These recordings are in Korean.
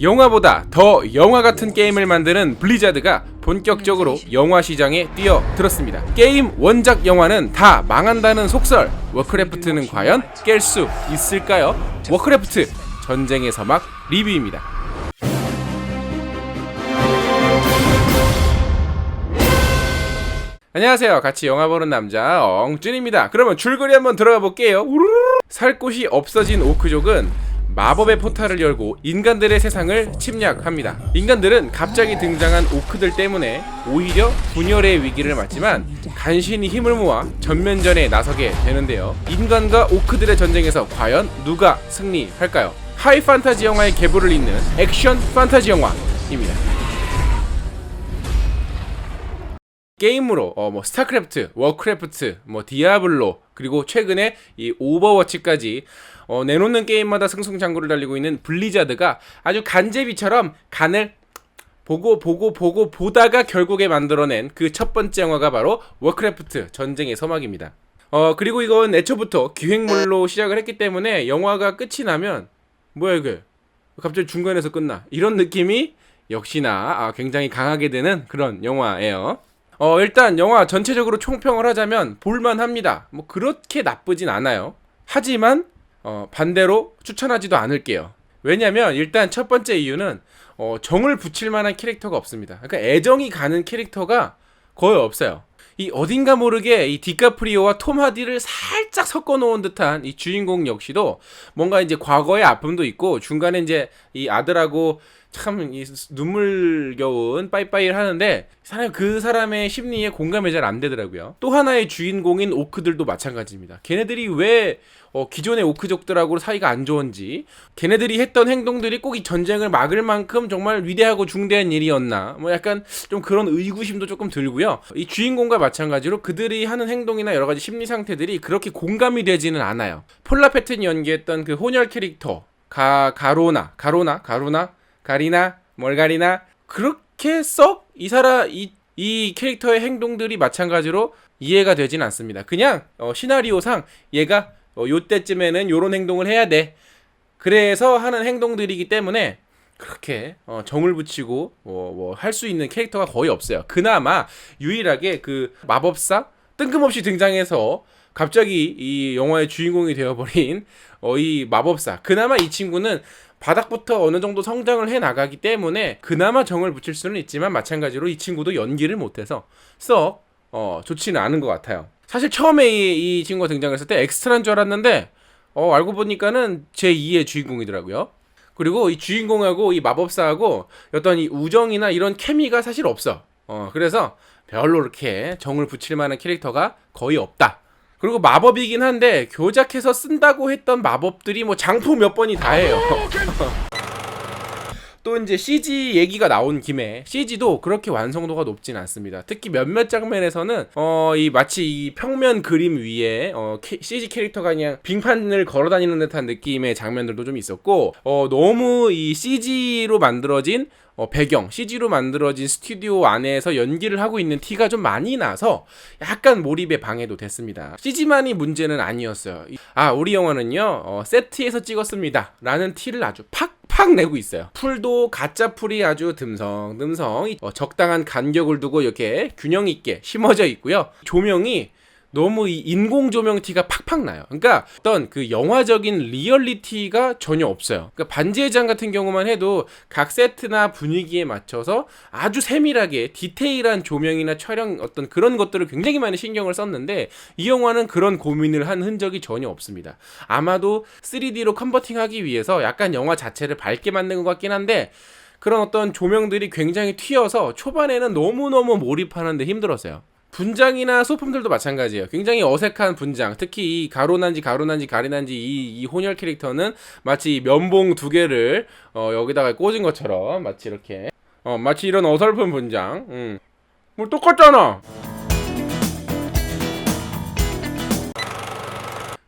영화보다 더 영화 같은 게임을 만드는 블리자드가 본격적으로 영화 시장에 뛰어들었습니다. 게임 원작 영화는 다 망한다는 속설. 워크래프트는 과연 깰 수 있을까요? 워크래프트 전쟁의 서막 리뷰입니다. 안녕하세요. 같이 영화 보는 남자 엉준입니다. 그러면 줄거리 한번 들어가 볼게요. 우르르. 살 곳이 없어진 오크족은 마법의 포탈을 열고 인간들의 세상을 침략합니다. 인간들은 갑자기 등장한 오크들 때문에 오히려 분열의 위기를 맞지만 간신히 힘을 모아 전면전에 나서게 되는데요. 인간과 오크들의 전쟁에서 과연 누가 승리할까요? 하이 판타지 영화의 계보를 잇는 액션 판타지 영화입니다. 게임으로 어 뭐 스타크래프트, 워크래프트, 뭐 디아블로 그리고 최근에 이 오버워치까지 어 내놓는 게임마다 승승장구를 달리고 있는 블리자드가 아주 간제비처럼 간을 보고 보고 보고 보다가 결국에 만들어낸 그 첫 번째 영화가 바로 워크래프트 전쟁의 서막입니다. 어 그리고 이건 애초부터 기획물로 시작을 했기 때문에 영화가 끝이 나면 뭐야 이게 갑자기 중간에서 끝나 이런 느낌이 역시나 아, 굉장히 강하게 되는 그런 영화예요. 어 일단 영화 전체적으로 총평을 하자면 볼만합니다. 뭐 그렇게 나쁘진 않아요. 하지만 어 반대로 추천하지도 않을게요. 왜냐면 일단 첫 번째 이유는 어 정을 붙일 만한 캐릭터가 없습니다. 그러니까 애정이 가는 캐릭터가 거의 없어요. 이 어딘가 모르게 이 디카프리오와 톰 하디를 살짝 섞어 놓은 듯한 이 주인공 역시도 뭔가 이제 과거의 아픔도 있고 중간에 이제 이 아들하고 참 이 눈물겨운 빠이빠이를 하는데 사람 그 사람의 심리에 공감이 잘 안 되더라고요. 또 하나의 주인공인 오크들도 마찬가지입니다. 걔네들이 왜 어, 기존의 오크족들하고 사이가 안 좋은지 걔네들이 했던 행동들이 꼭 이 전쟁을 막을 만큼 정말 위대하고 중대한 일이었나 뭐 약간 좀 그런 의구심도 조금 들고요 이 주인공과 마찬가지로 그들이 하는 행동이나 여러 가지 심리 상태들이 그렇게 공감이 되지는 않아요 폴라 패튼이 연기했던 그 혼혈 캐릭터 가 가로나 가로나 가루나 가리나 멀가리나 그렇게 썩 이 사람 이, 이 캐릭터의 행동들이 마찬가지로 이해가 되진 않습니다 그냥 어, 시나리오상 얘가 어, 요때쯤에는 요런 행동을 해야 돼. 그래서 하는 행동들이기 때문에 그렇게 어, 정을 붙이고 뭐할수 있는 캐릭터가 거의 없어요. 그나마 유일하게 그 마법사 뜬금없이 등장해서 갑자기 이 영화의 주인공이 되어버린 어, 이 마법사. 그나마 이 친구는 바닥부터 어느 정도 성장을 해 나가기 때문에 그나마 정을 붙일 수는 있지만 마찬가지로 이 친구도 연기를 못해서 썩 어, 좋지는 않은 것 같아요. 사실 처음에 이, 이 친구가 등장했을 때 엑스트라인 줄 알았는데 어, 알고 보니까는 제 2의 주인공이더라고요. 그리고 이 주인공하고 이 마법사하고 어떤 이 우정이나 이런 케미가 사실 없어. 어, 그래서 별로 이렇게 정을 붙일 만한 캐릭터가 거의 없다. 그리고 마법이긴 한데 교작해서 쓴다고 했던 마법들이 뭐 장포 몇 번이 다해요. 또 이제 CG 얘기가 나온 김에 CG도 그렇게 완성도가 높진 않습니다. 특히 몇몇 장면에서는 어 이 마치 이 평면 그림 위에 어 캐, CG 캐릭터가 그냥 빙판을 걸어다니는 듯한 느낌의 장면들도 좀 있었고 어 너무 이 CG로 만들어진 어, 배경, CG로 만들어진 스튜디오 안에서 연기를 하고 있는 티가 좀 많이 나서 약간 몰입에 방해도 됐습니다. CG만이 문제는 아니었어요. 아, 우리 영화는요, 어, 세트에서 찍었습니다. 라는 티를 아주 팍 팍 내고 있어요. 풀도 가짜 풀이 아주 듬성듬성 어, 적당한 간격을 두고 이렇게 균형 있게 심어져 있고요. 조명이 너무 이 인공 조명 티가 팍팍 나요. 그러니까 어떤 그 영화적인 리얼리티가 전혀 없어요. 그러니까 반지의 장 같은 경우만 해도 각 세트나 분위기에 맞춰서 아주 세밀하게 디테일한 조명이나 촬영 어떤 그런 것들을 굉장히 많이 신경을 썼는데 이 영화는 그런 고민을 한 흔적이 전혀 없습니다. 아마도 3D로 컨버팅하기 위해서 약간 영화 자체를 밝게 만든 것 같긴 한데 그런 어떤 조명들이 굉장히 튀어서 초반에는 너무너무 몰입하는데 힘들었어요. 분장이나 소품들도 마찬가지예요. 굉장히 어색한 분장. 특히 이 가로난지 가로난지 가리난지 이, 이 혼혈 캐릭터는 마치 면봉 두 개를 어, 여기다가 꽂은 것처럼 마치 이렇게 어, 마치 이런 어설픈 분장. 음. 뭐 똑같잖아.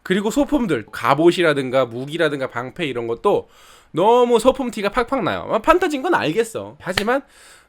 그리고 소품들 갑옷이라든가 무기라든가 방패 이런 것도 너무 소품 티가 팍팍 나요. 아, 판타지인 건 알겠어. 하지만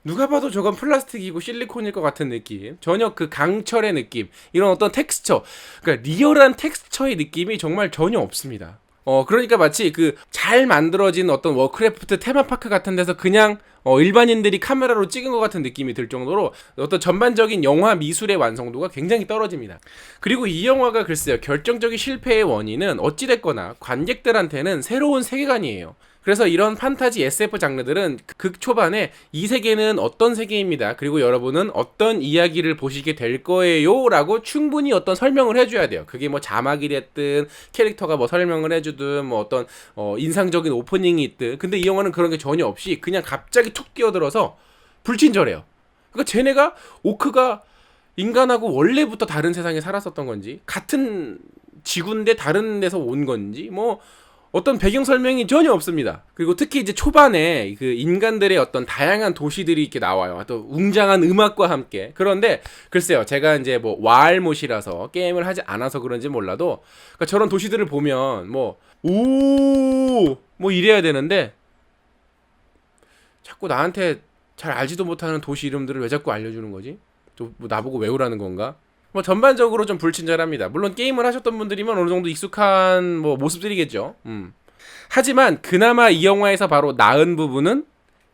누가 봐도 저건 플라스틱이고 실리콘일 것 같은 느낌. 전혀 그 강철의 느낌. 이런 어떤 텍스처. 그러니까 리얼한 텍스처의 느낌이 정말 전혀 없습니다. 어 그러니까 마치 그 잘 만들어진 어떤 워크래프트 테마파크 같은 데서 그냥 어, 일반인들이 카메라로 찍은 것 같은 느낌이 들 정도로 어떤 전반적인 영화 미술의 완성도가 굉장히 떨어집니다. 그리고 이 영화가 글쎄요 결정적인 실패의 원인은 어찌됐거나 관객들한테는 새로운 세계관이에요. 그래서 이런 판타지 SF 장르들은 극 초반에 이 세계는 어떤 세계입니다. 그리고 여러분은 어떤 이야기를 보시게 될 거예요. 라고 충분히 어떤 설명을 해줘야 돼요. 그게 뭐 자막이 됐든 캐릭터가 뭐 설명을 해주든 뭐 어떤 어, 인상적인 오프닝이 있든. 근데 이 영화는 그런 게 전혀 없이 그냥 갑자기 툭 뛰어들어서 불친절해요. 그러니까 쟤네가 오크가 인간하고 원래부터 다른 세상에 살았었던 건지 같은 지구인데 다른 데서 온 건지 뭐 어떤 배경 설명이 전혀 없습니다. 그리고 특히 이제 초반에 그 인간들의 어떤 다양한 도시들이 이렇게 나와요. 또 웅장한 음악과 함께. 그런데 글쎄요, 제가 이제 뭐 와알못이라서 게임을 하지 않아서 그런지 몰라도 그러니까 저런 도시들을 보면 뭐 오 뭐 이래야 되는데 자꾸 나한테 잘 알지도 못하는 도시 이름들을 왜 자꾸 알려주는 거지? 또 뭐 나보고 외우라는 건가? 뭐 전반적으로 좀 불친절합니다. 물론 게임을 하셨던 분들이면 어느 정도 익숙한 뭐 모습들이겠죠. 음. 하지만 그나마 이 영화에서 바로 나은 부분은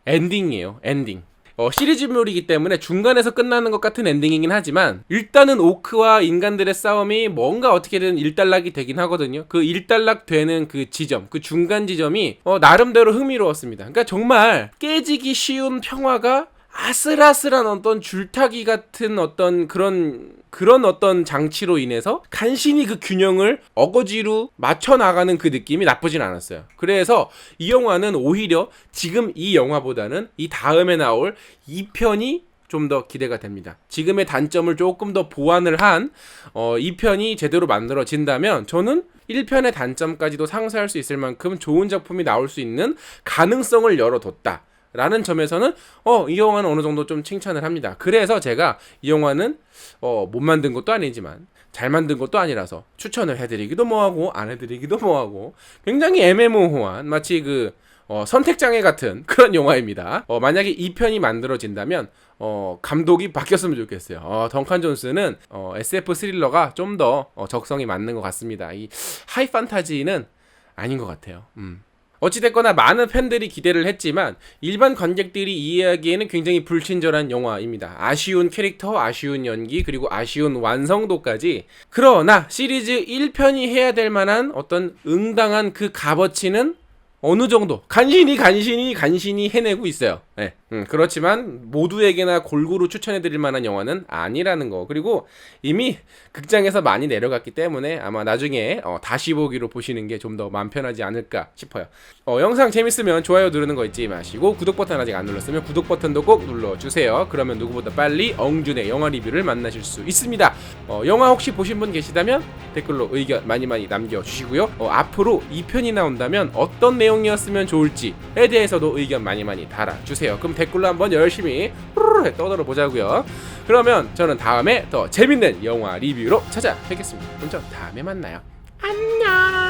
엔딩이에요. 엔딩. 어, 시리즈물이기 때문에 중간에서 끝나는 것 같은 엔딩이긴 하지만 일단은 오크와 인간들의 싸움이 뭔가 어떻게든 일단락이 되긴 하거든요. 그 일단락 되는 그 지점, 그 중간 지점이 어, 나름대로 흥미로웠습니다. 그러니까 정말 깨지기 쉬운 평화가 아슬아슬한 어떤 줄타기 같은 어떤 그런 그런 어떤 장치로 인해서 간신히 그 균형을 어거지로 맞춰 나가는 그 느낌이 나쁘진 않았어요. 그래서 이 영화는 오히려 지금 이 영화보다는 이 다음에 나올 2편이 좀더 기대가 됩니다. 지금의 단점을 조금 더 보완을 한 어, 2편이 제대로 만들어진다면 저는 1편의 단점까지도 상쇄할 수 있을 만큼 좋은 작품이 나올 수 있는 가능성을 열어뒀다. 라는 점에서는 어 이 영화는 어느 정도 좀 칭찬을 합니다. 그래서 제가 이 영화는 어 못 만든 것도 아니지만 잘 만든 것도 아니라서 추천을 해드리기도 뭐하고 안 해드리기도 뭐하고 굉장히 애매모호한 마치 그 어, 선택장애 같은 그런 영화입니다. 어, 만약에 이 편이 만들어진다면 어, 감독이 바뀌었으면 좋겠어요. 어, 덩칸 존스는 어, SF 스릴러가 좀더 어, 적성이 맞는 것 같습니다. 이 하이 판타지는 아닌 것 같아요. 음. 어찌됐거나 많은 팬들이 기대를 했지만 일반 관객들이 이해하기에는 굉장히 불친절한 영화입니다. 아쉬운 캐릭터, 아쉬운 연기, 그리고 아쉬운 완성도까지. 그러나 시리즈 1편이 해야 될 만한 어떤 응당한 그 값어치는 어느 정도 간신히 간신히 간신히 해내고 있어요. 네. 음, 그렇지만 모두에게나 골고루 추천해드릴 만한 영화는 아니라는 거. 그리고 이미 극장에서 많이 내려갔기 때문에 아마 나중에 어, 다시 보기로 보시는 게 좀 더 마음 편하지 않을까 싶어요. 어, 영상 재밌으면 좋아요 누르는 거 잊지 마시고 구독 버튼 아직 안 눌렀으면 구독 버튼도 꼭 눌러주세요. 그러면 누구보다 빨리 엉준의 영화 리뷰를 만나실 수 있습니다. 어, 영화 혹시 보신 분 계시다면 댓글로 의견 많이 많이 남겨주시고요. 어, 앞으로 2편이 나온다면 어떤 내용이었으면 좋을지에 대해서도 의견 많이 많이 달아주세요. 그럼 댓글로 한번 열심히 떠들어 보자고요. 그러면 저는 다음에 더 재밌는 영화 리뷰로 찾아뵙겠습니다. 그럼 저 다음에 만나요. 안녕.